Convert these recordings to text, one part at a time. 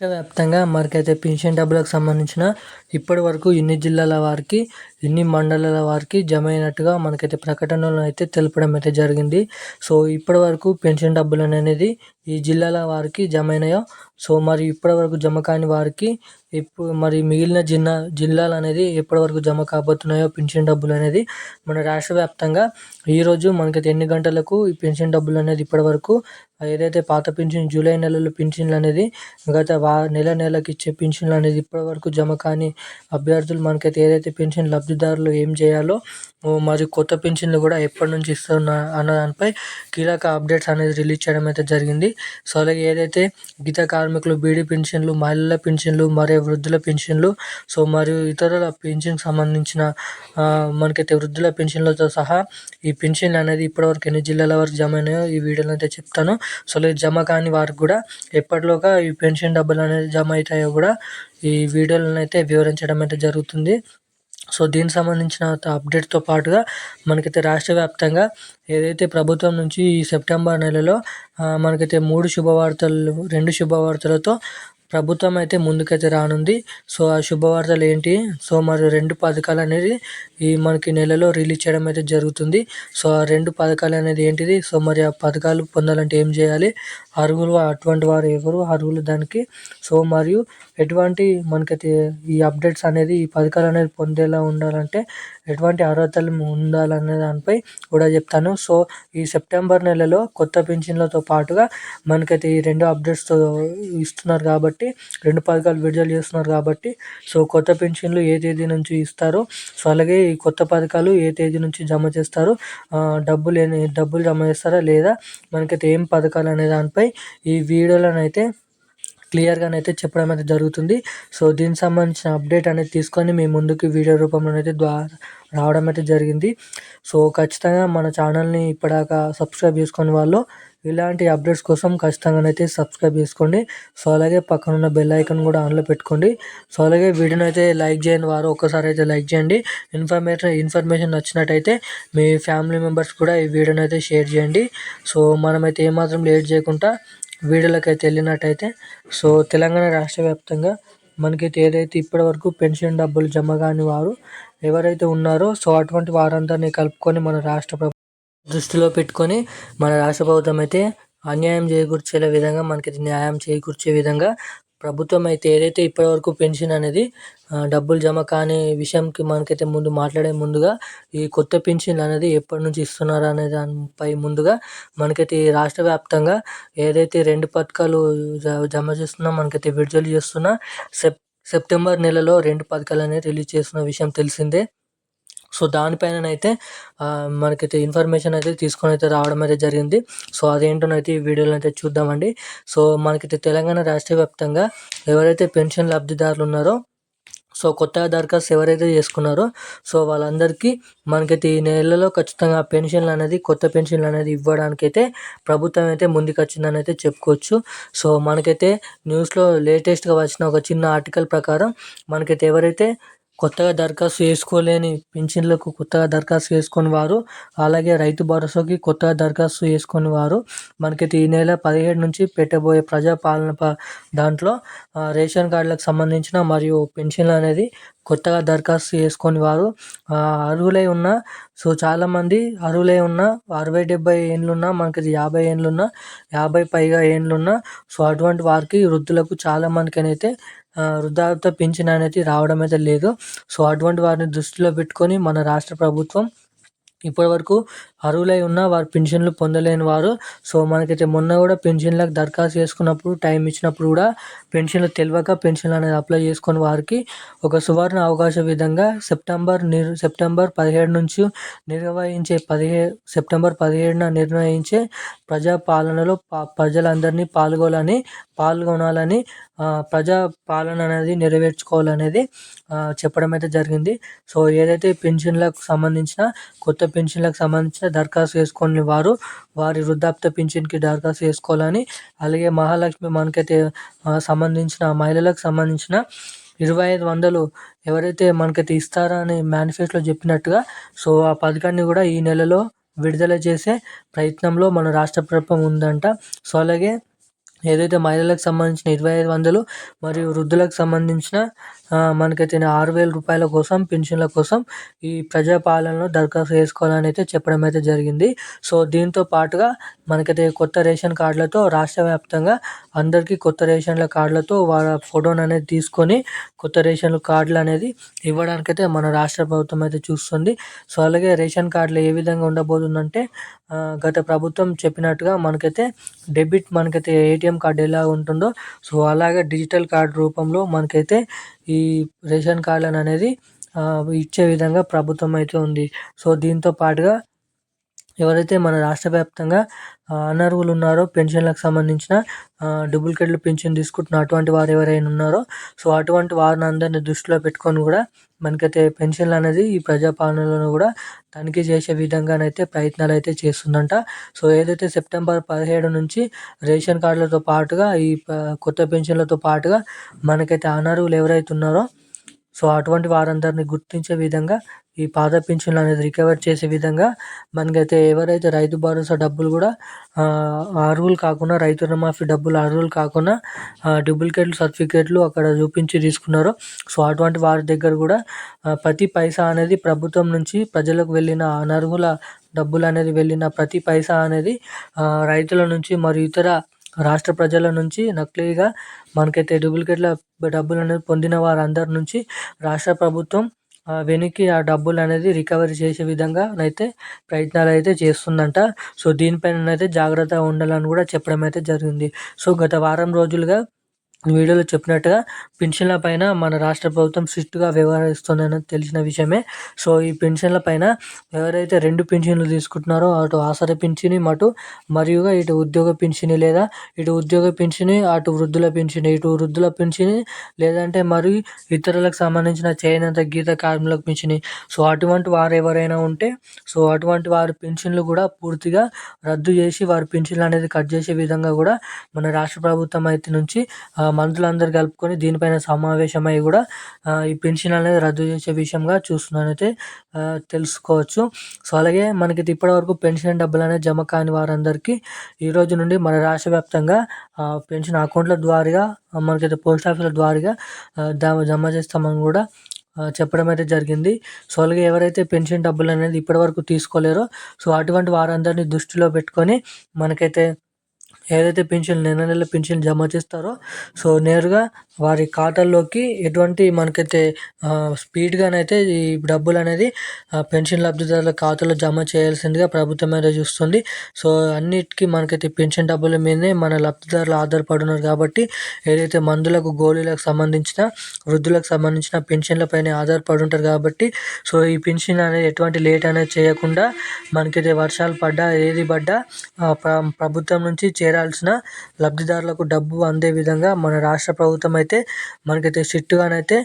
రాష్ట్ర వ్యాప్తంగా మనకైతే పింఛన్ డబ్బులకు సంబంధించిన ఇప్పటి వరకు ఇన్ని జిల్లాల వారికి ఇన్ని మండలాల వారికి జమ అయినట్టుగా మనకైతే ప్రకటనలో అయితే తెలపడం అయితే జరిగింది. సో ఇప్పటి వరకు పెన్షన్ డబ్బులు అనేది ఈ జిల్లాల వారికి జమ అయినాయో సో మరి ఇప్పటి వరకు జమ కాని వారికి ఇప్పుడు మరి మిగిలిన జిల్లా జిల్లాలు అనేది ఎప్పటి వరకు జమ కాబోతున్నాయో పెన్షన్ డబ్బులు అనేది మన రాష్ట్ర వ్యాప్తంగా ఈరోజు మనకైతే ఎన్ని గంటలకు ఈ పెన్షన్ డబ్బులు అనేది ఇప్పటి వరకు ఏదైతే పాత పెన్షన్ జూలై నెలలో పెన్షన్లు అనేది గత వా నెల నెలకి ఇచ్చే పెన్షన్లు అనేది ఇప్పటి వరకు జమ కాని అభ్యర్థులు మనకైతే ఏదైతే పెన్షన్ లబ్ధిదారులు ఏం చేయాలో మరి కొత్త పెన్షన్లు కూడా ఎప్పటి నుంచి ఇస్తున్నా అన్న దానిపై కీలక అప్డేట్స్ అనేది రిలీజ్ చేయడం అయితే జరిగింది. సో అలాగే ఏదైతే గీత కార్మికులు బీడీ పెన్షన్లు మహిళల పెన్షన్లు మరియు వృద్ధుల పెన్షన్లు సో మరియు ఇతరుల పెన్షన్కి సంబంధించిన మనకైతే వృద్ధుల పెన్షన్లతో సహా ఈ పెన్షన్ అనేది ఇప్పటివరకు ఎన్ని జిల్లాల వరకు జమ అయినాయో ఈ వీడియోలో అయితే చెప్తాను. సో జమ కాని వారికి కూడా ఎప్పటిలోగా ఈ పెన్షన్ డబ్బులు అనేది జమ అవుతాయో కూడా ఈ వీడియోలను అయితే వివరించడం అయితే జరుగుతుంది. సో దీనికి సంబంధించిన అప్డేట్తో పాటుగా మనకైతే రాష్ట్ర వ్యాప్తంగా ఏదైతే ప్రభుత్వం నుంచి ఈ సెప్టెంబర్ నెలలో మనకైతే మూడు శుభవార్తలు రెండు శుభవార్తలతో ప్రభుత్వం అయితే ముందుకైతే రానుంది. సో ఆ శుభవార్తలు ఏంటి సో మరి రెండు పథకాలు అనేది ఈ మనకి నెలలో రిలీజ్ చేయడం అయితే జరుగుతుంది. సో ఆ రెండు పథకాలు అనేది ఏంటిది? సో మరి ఆ పథకాలు పొందాలంటే ఏం చేయాలి? అర్హులు అటువంటి వారు ఎవరు? అర్హులు దానికి. సో మరియు ఎటువంటి మనకైతే ఈ అప్డేట్స్ అనేది ఈ పథకాలు అనేది పొందేలా ఉండాలంటే ఎటువంటి అర్హతలు ఉండాలనే దానిపై కూడా చెప్తాను. సో ఈ సెప్టెంబర్ నెలలో కొత్త పింఛన్లతో పాటుగా మనకైతే ఈ రెండు అప్డేట్స్తో ఇస్తున్నారు కాబట్టి రెండు పథకాలు విడుదల చేస్తున్నారు కాబట్టి సో కొత్త పెన్షన్లు ఏ తేదీ నుంచి ఇస్తారో సో అలాగే ఈ కొత్త పథకాలు ఏ తేదీ నుంచి జమ చేస్తారో డబ్బులు డబ్బులు జమ చేస్తారా లేదా మనకైతే ఏం పథకాలు అనే దానిపై ఈ వీడియోలోనైతే క్లియర్గానైతే చెప్పడం అయితే జరుగుతుంది. సో దీనికి సంబంధించిన అప్డేట్ అనేది తీసుకొని మీ ముందుకు వీడియో రూపంలో అయితే ద్వారా రావడం అయితే జరిగింది. సో ఖచ్చితంగా మన ఛానల్ని ఇప్పటిదాకా సబ్స్క్రైబ్ చేసుకునే వాళ్ళు ఇలాంటి అప్డేట్స్ కోసం ఖచ్చితంగానైతే సబ్స్క్రైబ్ చేసుకోండి. సో అలాగే పక్కన ఉన్న బెల్ ఐకన్ కూడా ఆన్లో పెట్టుకోండి. సో అలాగే వీడియోని అయితే లైక్ చేయని వారు ఒక్కసారి అయితే లైక్ చేయండి. ఇన్ఫర్మేషన్ ఇన్ఫర్మేషన్ నచ్చినట్టయితే మీ ఫ్యామిలీ మెంబర్స్ కూడా ఈ వీడియోని అయితే షేర్ చేయండి. సో మనమైతే ఏమాత్రం లేట్ చేయకుండా వీడియోలోకి అయితే వెళ్ళినట్టయితే సో తెలంగాణ రాష్ట్ర వ్యాప్తంగా మనకైతే ఏదైతే ఇప్పటివరకు పెన్షన్ డబ్బులు జమ కాని వారు ఎవరైతే ఉన్నారో సో అటువంటి వారందరినీ కలుపుకొని మన రాష్ట్ర దృష్టిలో పెట్టుకొని మన రాష్ట్ర ప్రభుత్వం అయితే అన్యాయం చేకూర్చే విధంగా మనకి న్యాయం చేకూర్చే విధంగా ప్రభుత్వం అయితే ఏదైతే ఇప్పటివరకు పెన్షన్ అనేది డబ్బులు జమ కాని విషయంకి మనకైతే ముందు మాట్లాడే ముందుగా ఈ కొత్త పెన్షన్ అనేది ఎప్పటి నుంచి ఇస్తున్నారు అనే దానిపై ముందుగా మనకైతే ఈ రాష్ట్ర వ్యాప్తంగా ఏదైతే రెండు పథకాలు జమ చేస్తున్నా మనకైతే విడుదల చేస్తున్నా సెప్ సెప్టెంబర్ నెలలో రెండు పథకాలు అనేది రిలీజ్ చేస్తున్న విషయం తెలిసిందే. సో దానిపైననైతే మనకైతే ఇన్ఫర్మేషన్ అయితే తీసుకొని అయితే రావడం అయితే జరిగింది. సో అదేంటోనైతే ఈ వీడియోలో అయితే చూద్దామండి. సో మనకైతే తెలంగాణ రాష్ట్ర వ్యాప్తంగా ఎవరైతే పెన్షన్ లబ్ధిదారులు ఉన్నారో సో కొత్తగా దరఖాస్తు ఎవరైతే చేసుకున్నారో సో వాళ్ళందరికీ మనకైతే ఈ నెలలో ఖచ్చితంగా పెన్షన్లు అనేది కొత్త పెన్షన్లు అనేది ఇవ్వడానికైతే ప్రభుత్వం అయితే ముందుకొచ్చిందని అయితే చెప్పుకోవచ్చు. సో మనకైతే న్యూస్లో లేటెస్ట్గా వచ్చిన ఒక చిన్న ఆర్టికల్ ప్రకారం మనకైతే ఎవరైతే కొత్తగా దరఖాస్తు చేసుకోలేని పింఛన్లకు కొత్తగా దరఖాస్తు చేసుకుని వారు అలాగే రైతు భరోసాకి కొత్తగా దరఖాస్తు చేసుకుని వారు మనకైతే ఈ నెల పదిహేడు నుంచి పెట్టబోయే ప్రజాపాలన దాంట్లో రేషన్ కార్డులకు సంబంధించిన మరియు పెన్షన్లు అనేది కొత్తగా దరఖాస్తు చేసుకొని వారు అర్హులై ఉన్న సో చాలామంది అర్హులై ఉన్న అరవై డెబ్బై ఏళ్ళున్న మనకి యాభై ఏళ్ళున్న యాభై పైగా ఏళ్ళున్న సో అటువంటి వారికి వృద్ధులకు చాలామందికి అయితే వృద్ధాప్య పింఛన్ అనేది రావడం అయితే లేదు. సో అటువంటి వారిని దృష్టిలో పెట్టుకొని మన రాష్ట్ర ప్రభుత్వం ఇప్పటివరకు అర్హులై ఉన్న వారు పెన్షన్లు పొందలేని వారు. సో మనకైతే మొన్న కూడా పెన్షన్లకు దరఖాస్తు చేసుకున్నప్పుడు టైం ఇచ్చినప్పుడు కూడా పెన్షన్లు తెలియక పెన్షన్లు అనేది అప్లై చేసుకుని వారికి ఒక సువర్ణ అవకాశ విధంగా సెప్టెంబర్ నిర్ సెప్టెంబర్ పదిహేడు నుంచి నిర్వహించే పదిహే సెప్టెంబర్ పదిహేడున నిర్వహించే ప్రజాపాలనలో ప్రజలందరినీ పాల్గొనాలని పాల్గొనాలని ప్రజా పాలన అనేది నెరవేర్చుకోవాలనేది చెప్పడం అయితే జరిగింది. సో ఏదైతే పెన్షన్లకు సంబంధించిన కొత్త పెన్షన్లకు సంబంధించిన దరఖాస్తు చేసుకుని వారు వారి వృద్ధాప్య పెన్షన్కి దరఖాస్తు చేసుకోవాలని అలాగే మహాలక్ష్మి మనకైతే సంబంధించిన మహిళలకు సంబంధించిన ఇరవై ఐదు వందలు ఎవరైతే మనకైతే ఇస్తారా అని మేనిఫెస్టోలో చెప్పినట్టుగా సో ఆ పథకాన్ని కూడా ఈ నెలలో విడుదల చేసే ప్రయత్నంలో మన రాష్ట్ర ప్రభుత్వం ఉందంట. సో అలాగే ఏదైతే మహిళలకు సంబంధించిన ఇరవై ఐదు వందలు మరియు వృద్ధులకు సంబంధించిన మనకైతే ఆరు వేల రూపాయల కోసం పెన్షన్ల కోసం ఈ ప్రజాపాలనలో దరఖాస్తు చేసుకోవాలని అయితే చెప్పడం అయితే జరిగింది. సో దీంతో పాటుగా మనకైతే కొత్త రేషన్ కార్డులతో రాష్ట్ర వ్యాప్తంగా అందరికీ కొత్త రేషన్ల కార్డులతో వాళ్ళ ఫోటోను అనేది తీసుకొని కొత్త రేషన్ కార్డులు అనేది ఇవ్వడానికైతే మన రాష్ట్ర ప్రభుత్వం అయితే చూస్తుంది. సో అలాగే రేషన్ కార్డులు ఏ విధంగా ఉండబోతుందంటే గత ప్రభుత్వం చెప్పినట్టుగా మనకైతే డెబిట్ మనకైతే ఏటీఎం ఏటీఎం కార్డు ఎలా ఉంటుందో. సో అలాగే డిజిటల్ కార్డు రూపంలో మనకైతే ఈ రేషన్ కార్డులను అనేది ఇచ్చే విధంగా ప్రభుత్వం అయితే ఉంది. సో దీంతో పాటుగా ఎవరైతే మన రాష్ట్ర వ్యాప్తంగా అనర్హులు ఉన్నారో పెన్షన్లకు సంబంధించిన డూప్లికేట్లు పెన్షన్ తీసుకుంటున్న అటువంటి వారు ఎవరైనా ఉన్నారో సో అటువంటి వారిని అందరినీ దృష్టిలో పెట్టుకొని కూడా మనకైతే పెన్షన్లు అనేది ఈ ప్రజాపాలనలో కూడా తనిఖీ చేసే విధంగానైతే ప్రయత్నాలు అయితే చేస్తుందంట. సో ఏదైతే సెప్టెంబర్ పదిహేడు నుంచి రేషన్ కార్డులతో పాటుగా ఈ కొత్త పెన్షన్లతో పాటుగా మనకైతే అనర్హులు ఎవరైతే ఉన్నారో సో అటువంటి వారందరినీ గుర్తించే విధంగా ఈ పాత పింఛన్లు అనేది రికవర్ చేసే విధంగా మనకైతే ఎవరైతే రైతు భరోసా డబ్బులు కూడా అర్హులు కాకుండా రైతు రుణమాఫీ డబ్బులు అర్హులు కాకుండా డూప్లికేట్లు సర్టిఫికేట్లు అక్కడ చూపించి తీసుకున్నారో సో అటువంటి వారి దగ్గర కూడా ప్రతి పైసా అనేది ప్రభుత్వం నుంచి ప్రజలకు వెళ్ళిన అనర్హుల డబ్బులు అనేది వెళ్ళిన ప్రతి పైసా అనేది రైతుల నుంచి మరియు ఇతర రాష్ట్ర ప్రజల నుంచి నకిలీగా మనకైతే డూప్లికేట్ల డబ్బులు అనేది పొందిన వారందరి నుంచి రాష్ట్ర ప్రభుత్వం వెనక్కి ఆ డబ్బులు అనేది రికవరీ చేసే విధంగా అయితే ప్రయత్నాలు అయితే చేస్తుందంట. సో దీనిపైన అయితే జాగ్రత్తగా ఉండాలని కూడా చెప్పడం అయితే జరిగింది. సో గత వారం రోజులుగా వీడియోలో చెప్పినట్టుగా పెన్షన్ల పైన మన రాష్ట్ర ప్రభుత్వం స్ట్రిక్ట్గా వ్యవహరిస్తుందని తెలిసిన విషయమే. సో ఈ పెన్షన్ల పైన ఎవరైతే రెండు పెన్షన్లు తీసుకుంటున్నారో అటు ఆసర పెన్షన్ మటు మరియుగా ఇటు ఉద్యోగ పింఛని లేదా ఇటు ఉద్యోగ పింఛని అటు వృద్ధుల పెన్షన్ ఇటు వృద్ధుల పెన్షన్ లేదంటే మరి ఇతరులకు సంబంధించిన చేనేత గీత కార్మికులకు పింఛని సో అటువంటి వారు ఎవరైనా ఉంటే సో అటువంటి వారి పెన్షన్లు కూడా పూర్తిగా రద్దు చేసి వారి పెన్షన్లు అనేది కట్ చేసే విధంగా కూడా మన రాష్ట్ర ప్రభుత్వం అయితే నుంచి మంత్రులందరూ కలుపుకొని దీనిపైన సమావేశమై కూడా ఈ పెన్షన్ అనేది రద్దు చేసే విషయంగా చూస్తున్నానైతే తెలుసుకోవచ్చు. సో అలాగే మనకి ఇప్పటివరకు పెన్షన్ డబ్బులు అనేది జమ కాని వారందరికీ ఈ రోజు నుండి మన రాష్ట్ర వ్యాప్తంగా పెన్షన్ అకౌంట్ల ద్వారా మనకైతే పోస్ట్ ఆఫీసుల ద్వారా జమ చేస్తామని కూడా చెప్పడం అయితే జరిగింది. సో అలాగే ఎవరైతే పెన్షన్ డబ్బులు అనేది ఇప్పటివరకు తీసుకోలేరో సో అటువంటి వారందరినీ దృష్టిలో పెట్టుకొని మనకైతే ఏదైతే పెన్షన్ నెల నెల పెన్షన్ జమ చేస్తారో సో నేరుగా వారి ఖాతాల్లోకి ఎటువంటి మనకైతే స్పీడ్గానైతే ఈ డబ్బులు అనేది పెన్షన్ లబ్ధిదారుల ఖాతాలో జమ చేయాల్సిందిగా ప్రభుత్వం అయితే చూస్తుంది. సో అన్నిటికీ మనకైతే పెన్షన్ డబ్బుల మీదనే మన లబ్ధిదారులు ఆధారపడున్నారు కాబట్టి ఏదైతే మందులకు గోళీలకు సంబంధించిన వృద్ధులకు సంబంధించిన పెన్షన్లపైన ఆధారపడి ఉంటారు కాబట్టి సో ఈ పెన్షన్ అనేది ఎటువంటి లేట్ అనేది చేయకుండా మనకైతే వర్షాలు పడ్డా ఏది పడ్డా ప్రభుత్వం నుంచి చే చేరాల్సిన లబ్ధిదారులకు డబ్బు అందే విధంగా మన రాష్ట్ర ప్రభుత్వం అయితే మనకైతే స్ట్రిక్ట్గానైతే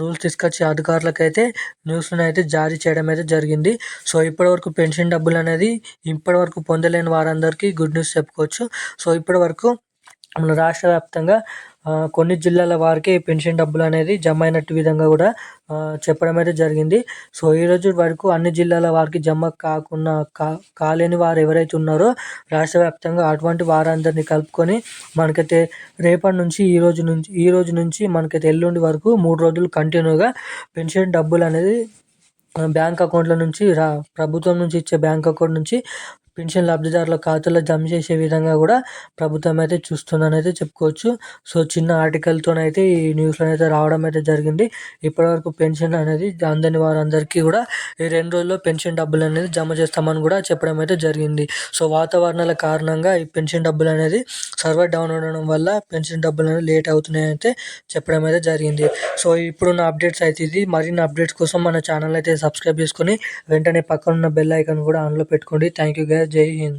రూల్స్ తీసుకొచ్చి అధికారులకైతే న్యూస్ని అయితే జారీ చేయడం అయితే జరిగింది. సో ఇప్పటివరకు పెన్షన్ డబ్బులు అనేది ఇప్పటివరకు పొందలేని వారందరికీ గుడ్ న్యూస్ చెప్పుకోవచ్చు. సో ఇప్పటివరకు మన రాష్ట్ర వ్యాప్తంగా కొన్ని జిల్లాల వారికి పెన్షన్ డబ్బులు అనేది జమ అయినట్టు విధంగా కూడా చెప్పడం అయితే జరిగింది. సో ఈరోజు వరకు అన్ని జిల్లాల వారికి జమ కాకుండా కా కాలేని వారు ఎవరైతే ఉన్నారో రాష్ట్ర వ్యాప్తంగా అటువంటి వారందరినీ కలుపుకొని మనకైతే రేపటి నుంచి ఈ రోజు నుంచి ఈ రోజు నుంచి మనకైతే ఎల్లుండి వరకు మూడు రోజులు కంటిన్యూగా పెన్షన్ డబ్బులు అనేది బ్యాంక్ అకౌంట్ల నుంచి రా ప్రభుత్వం నుంచి ఇచ్చే బ్యాంక్ అకౌంట్ నుంచి పెన్షన్ లబ్ధిదారుల ఖాతాలో జమ చేసే విధంగా కూడా ప్రభుత్వం అయితే చూస్తుందని అయితే చెప్పుకోవచ్చు. సో చిన్న ఆర్టికల్తోనైతే ఈ న్యూస్లో అయితే రావడం అయితే జరిగింది. ఇప్పటివరకు పెన్షన్ అనేది అందని వారందరికీ కూడా ఈ రెండు రోజుల్లో పెన్షన్ డబ్బులు అనేది జమ చేస్తామని కూడా చెప్పడం అయితే జరిగింది. సో వాతావరణాల కారణంగా ఈ పెన్షన్ డబ్బులు అనేది సర్వర్ డౌన్ అవడం వల్ల పెన్షన్ డబ్బులు అనేది లేట్ అవుతున్నాయి అయితే చెప్పడం అయితే జరిగింది. సో ఇప్పుడున్న అప్డేట్స్ అయితే ఇది. మరిన్ని అప్డేట్స్ కోసం మన ఛానల్ అయితే సబ్స్క్రైబ్ చేసుకొని వెంటనే పక్కన ఉన్న బెల్ ఐకాన్ కూడా ఆన్లో పెట్టుకోండి. థ్యాంక్ యూ గైస్ జై హింద్